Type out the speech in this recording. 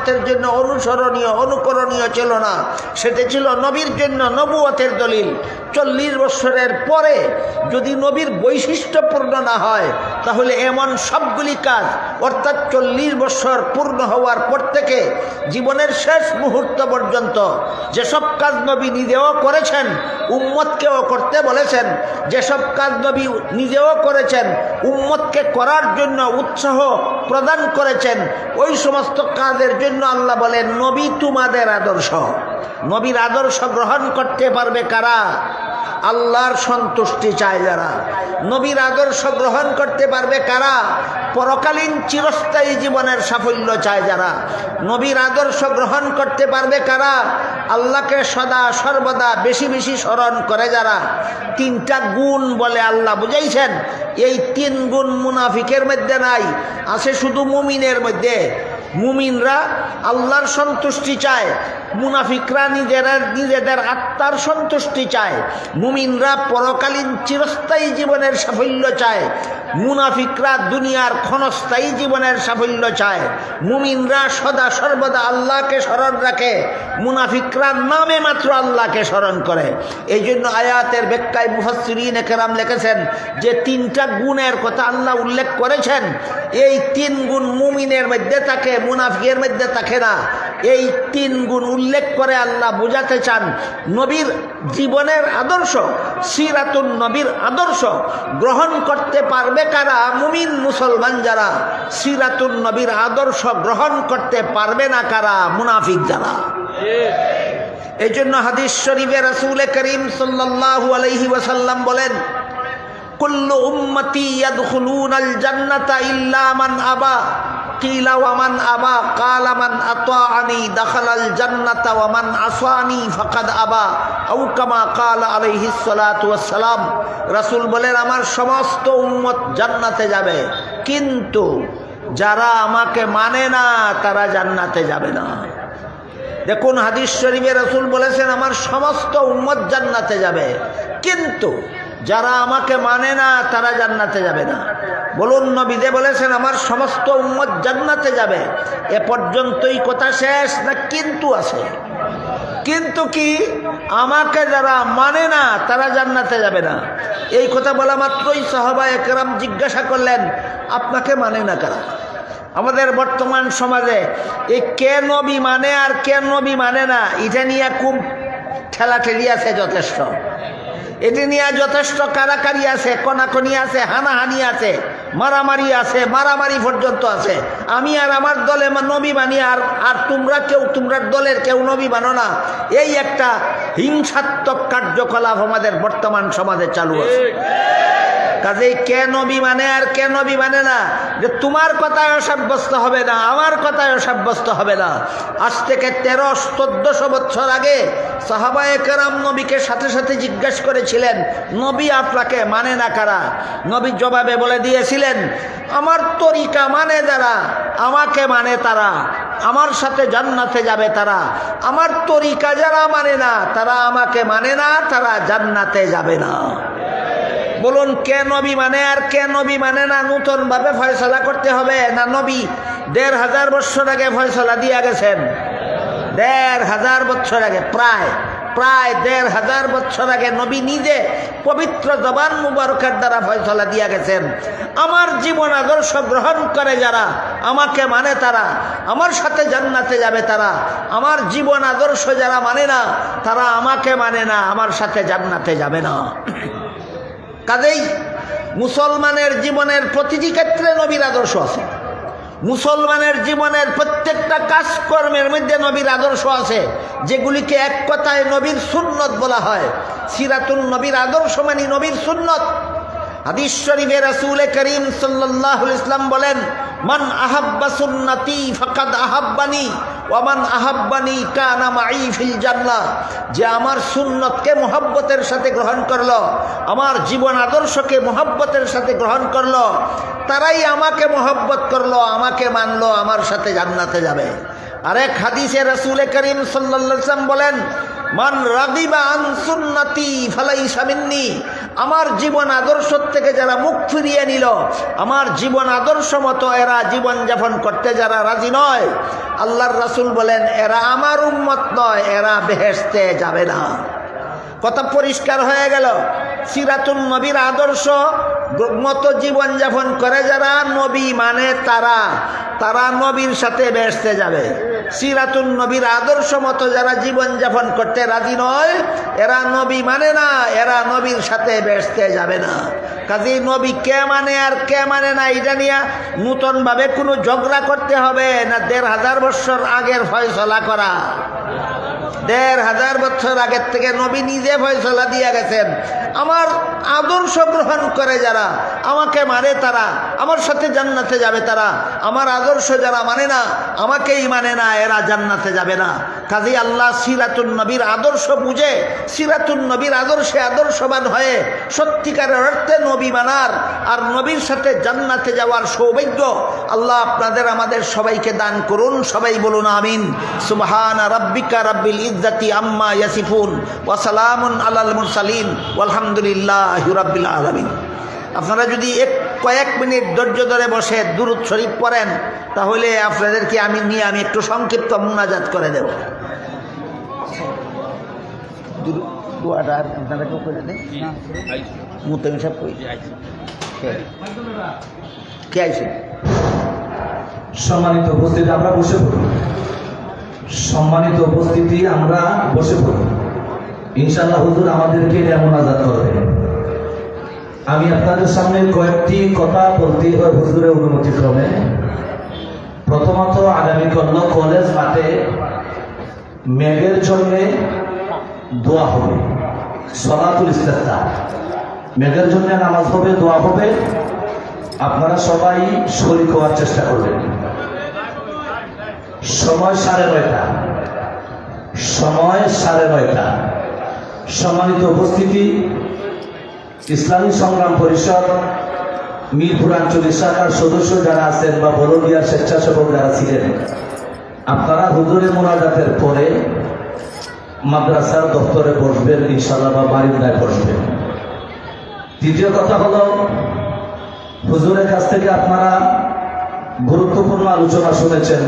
উম্মতের জন্য অনুসরণীয়, অনুকরণীয় ছিল না। সেটা ছিল নবীর জন্য নবুয়তের দলিল। চল্লিশ বছরের পরে যদি নবীর বৈশিষ্ট্যপূর্ণ না হয় তাহলে এমন সবগুলি কাজ অর্থাৎ চল্লিশ বছর পূর্ণ হওয়ার পর থেকে জীবনের শেষ মুহূর্ত পর্যন্ত যেসব কাজ নবী নিজেও করেছেন, উম্মতকেও করতে বলেছেন, যেসব কাজ নবী নিজেও করেছেন, উম্মতকে করার জন্য উৎসাহ প্রদান করেছেন, ওই সমস্ত কাজের জন্য আল্লাহ বলেন, নবী তোমাদের আদর্শ। নবীর আদর্শ গ্রহণ করতে পারবে কারা? আল্লাহর সন্তুষ্টি চায় যারা। নবীর আদর্শ গ্রহণ করতে পারবে কারা? পরকালীন চিরস্থায়ী জীবনের সাফল্য চায় যারা। নবীর আদর্শ গ্রহণ করতে পারবে কারা? আল্লাহকে সদা সর্বদা বেশি বেশি স্মরণ করে যারা। তিনটা গুণ বলে আল্লাহ বুঝাইছেন। এই তিন গুণ মুনাফিকের মধ্যে নাই, আছে শুধু মুমিনের মধ্যে। মুমিনরা আল্লাহর সন্তুষ্টি চায় মুনাফিকরা নিজেরা নিজেদের আত্মার সন্তুষ্টি চায়। মুমিনরা পরকালীন চিরস্থায়ী জীবনের সাফল্য চায়। মুনাফিকরা দুনিয়ার ক্ষণস্থায়ী জীবনের সাফল্য চায়। মুমিনরা সদা সর্বদা আল্লাহকে স্মরণ রাখে। মুনাফিকরা নামে মাত্র আল্লাহকে স্মরণ করে। এই জন্য আয়াতের ব্যাখ্যায় মুফাসরিন একরাম লিখেছেন যে, তিনটা গুণের কথা আল্লাহ উল্লেখ করেছেন। এই তিন গুণ মুমিনের মধ্যে থাকে, মুনাফিকের মধ্যে থাকে না। এই তিন গুণ উল্লেখ করে আল্লাহ বোঝাতে চান নবীর জীবনের আদর্শ, সিরাতুন নবীর আদর্শ গ্রহণ করতে পারবে কারা? মুমিন মুসলমান যারা সিরাতুন নবীর আদর্শ গ্রহণ করতে পারবে না কারা? মুনাফিক যারা। এই জন্য হাদিস শরীফে রসুল করিম সাল্লাল্লাহু আলাইহি ওয়াসাল্লাম বলেন, কুল্লু উম্মতি ইয়াদখুলুনাল জান্নাতা ইল্লা মান আবা। কিলা ওয়ামান কালা মান জান্নাতা ওয়ামান আবা, আও কামা কালা বলেন, আমার সমস্ত উম্মত জান্নাতে যাবে। কিন্তু যারা আমাকে মানে না, তারা জান্নাতে যাবে না। দেখুন, হাদিস শরীফে রসুল বলেছেন, আমার সমস্ত উম্মত জান্নাতে যাবে। কিন্তু যারা আমাকে মানে না, তারা জান্নাতে যাবে না। বলুন নবীদে বলেছেন, আমার সমস্ত উম্মত জান্নাতে যাবে। এ পর্যন্তই কথা শেষ না কিন্তু আছে? কিন্তু কি? আমাকে যারা মানে না, তারা জান্নাতে যাবে না। এই কথা বলা মাত্রই সাহাবা একরাম জিজ্ঞাসা করলেন, আপনাকে মানে না কারা? আমাদের বর্তমান সমাজে এই কে নবী মানে আর কে নবী মানে না, এটা নিয়ে খুব ঠেলাঠেলি আছে যথেষ্ট। এটি নিয়ে যথেষ্ট কারাকারি আছে, কনাকনি আছে, হানাহানি আছে, মারামারি আছে, মারামারি পর্যন্ত আছে। আমি আর আমার দলে নবী মানি আর আর তোমরা কেউ, তোমরা দলের কেউ নবী মানো না। এই একটা হিংসাত্মক কার্যকলাপ আমাদের বর্তমান সমাজে চালু আছে। কাজেই কে নবী মানে আর কে নবী মানে না? যে তোমার কথায় সাব্যস্ত হবে না, আমার কথায় সাব্যস্ত হবে না। আজ থেকে তেরো, চোদ্দশো বছর আগে সাহাবায়ে কেরাম নবীকে সাথে সাথে জিজ্ঞেস করেছিলেন, নবী আপনাকে মানে না কারা? নবী জবাবে বলে দিয়েছিলেন, আমার তরিকা মানে যারা, আমাকে মানে তারা। আমার সাথে জান্নাতে যাবে তারা। আমার তরিকা যারা মানে না, তারা আমাকে মানে না, তারা জান্নাতে যাবে না। বলুন, কে নবী মানে আর কে নবী মানে না? নূতন ভাবে ফয়সলা করতে হবে না নবী? দেড় হাজার বছর আগে ফয়সলা দিয়া গেছেন। দেড় হাজার বছর আগে, প্রায় প্রায় দেড় হাজার বছর আগে নবী নিজে পবিত্র জবান মুবারকের দ্বারা ফয়সলা দিয়া গেছেন। আমার জীবন আদর্শ গ্রহণ করে যারা, আমাকে মানে তারা, আমার সাথে জান্নাতে যাবে তারা, আমার জীবন আদর্শ যারা মানে না, তারা আমাকে মানে না, আমার সাথে জান্নাতে যাবে না। কাজেই মুসলমানের জীবনের প্রতিটি ক্ষেত্রে নবীর আদর্শ আছে। মুসলমানের জীবনের প্রত্যেকটা কাজকর্মের মধ্যে নবীর আদর্শ আছে, যেগুলিকে এক কথায় নবীর সুন্নত বলা হয়। সিরাতুল নবীর আদর্শ মানে নবীর সুন্নত। হাদিস শরীফে করিম আলাইহি ইসলাম বলেন, মান আহাব্বা সুন্নতি ফাকাদ আহাব্বানি। ওয়ামান আহাব্বানি কানা মাই ফিল জান্নাহ, যে আমার সুন্নতকে মোহাব্বতের সাথে গ্রহণ করল, আমার জীবন আদর্শকে মোহাব্বতের সাথে গ্রহণ করল, তারাই আমাকে মোহাব্বত করল, আমাকে মানলো, আমার সাথে জান্নাতে যাবে। আরেক হাদিসে রাসূল করিম সাল্লাম বলেন, মান রাগিবা আন সুন্নতি ফালাইসা মিন্নি। আমার জীবন আদর্শ থেকে যারা মুখ ফিরিয়ে নিল, আমার জীবন আদর্শ মতো এরা জীবন যাপন করতে যারা রাজি নয়, আল্লাহর রাসুল বলেন, এরা আমার উম্মত নয়, এরা বেহেস্তে যাবে না। কথা পরিষ্কার হয়ে গেল। সিরাতুল নবীর আদর্শ মতো জীবনযাপন করে যারা, নবী মানে তারা। তারা নবীর সাথে বেসতে যাবে। সিরাতুল নবীর আদর্শ মতো যারা জীবনযাপন করতে রাজি নয়, এরা নবী মানে না, এরা নবীর সাথে বেসতে যাবে না। কাজী নবী কে মানে আর কে মানে না, এটা নিয়ে নূতনভাবে কোনো ঝগড়া করতে হবে না, দেড় হাজার বছর আগের ফয়সলা করা। দেড় হাজার বছর আগের থেকে নবী নিজে ফয়সলা দিয়ে গেছেন। আমার আদর্শ গ্রহণ করে যারা, আমাকে মানে তারা, আমার সাথে জান্নাতে যাবে তারা। আমার আদর্শ যারা মানে না, আমাকেই মানে না, এরা জান্নাতে যাবে না। কাজী আল্লাহ সিরাতুন নবীর আদর্শ বুঝে, সিরাতুন নবীর আদর্শে আদর্শবান হয়ে সত্যিকারের অর্থে নবী মানার আর নবীর সাথে জান্নাতে যাওয়ার সৌভাগ্য আল্লাহ আপনাদের আমাদের সবাইকে দান করুন। সবাই বলুন আমিন। সুবহান রাব্বিকা রাব্বিল ইজ্জাতি আম্মা ইয়াসিফুন ওয়া সালামুন আলাল মুরসালিন ওয়ালহামদুলিল্লাহি রাব্বিল আলামিন। আপনারা যদি এক কয়েক মিনিট ধৈর্য ধরে বসে দুরুদ শরীফ পড়েন তাহলে আপনাদেরকে আমি নিয়ে আমি একটু সংক্ষিপ্ত মুনাজাত করে দেব। দোয়াটা করে দেন কই? কে? সম্মানিত উপস্থিতি আমরা বসে পড়ি। সম্মানিত উপস্থিতি আমরা বসে পড়ি। ইনশাল্লাহ হুজুর আমাদেরকে এমন আজাদ করবে আমি আপনাদের সামনে কয়েকটি কথা বলতে হয় হুজুরের অনুমতি ক্রমে। প্রথমত আগামীকাল কলেজ মাঠে মেঘের জন্য দোয়া হবে, সলাতুল ইস্তেফতা। মেঘের জন্য নামাজ হবে, দোয়া হবে। আপনারা সবাই শরীর হওয়ার চেষ্টা করবেন। সময় সাড়ে নয়টা। সময় সাড়ে নয়টা। সম্মানিত উপস্থিতি, ইসলামী সংগ্রাম পরিষদ, মিরপুর আঞ্চলিক শাখার সদস্য যারা আছেন বা বলদিয়ার স্বেচ্ছাসেবক যারা ছিলেন, আপনারা হুজুরের মোনাজাতের পরে মাদ্রাসার দপ্তরে বসবেন ইনশাল্লাহ বা বারিন্দায় বসবেন। দ্বিতীয় কথা হলো, হুজুরের কাছ থেকে আপনারা গুরুত্বপূর্ণ আলোচনা শুনেছেন।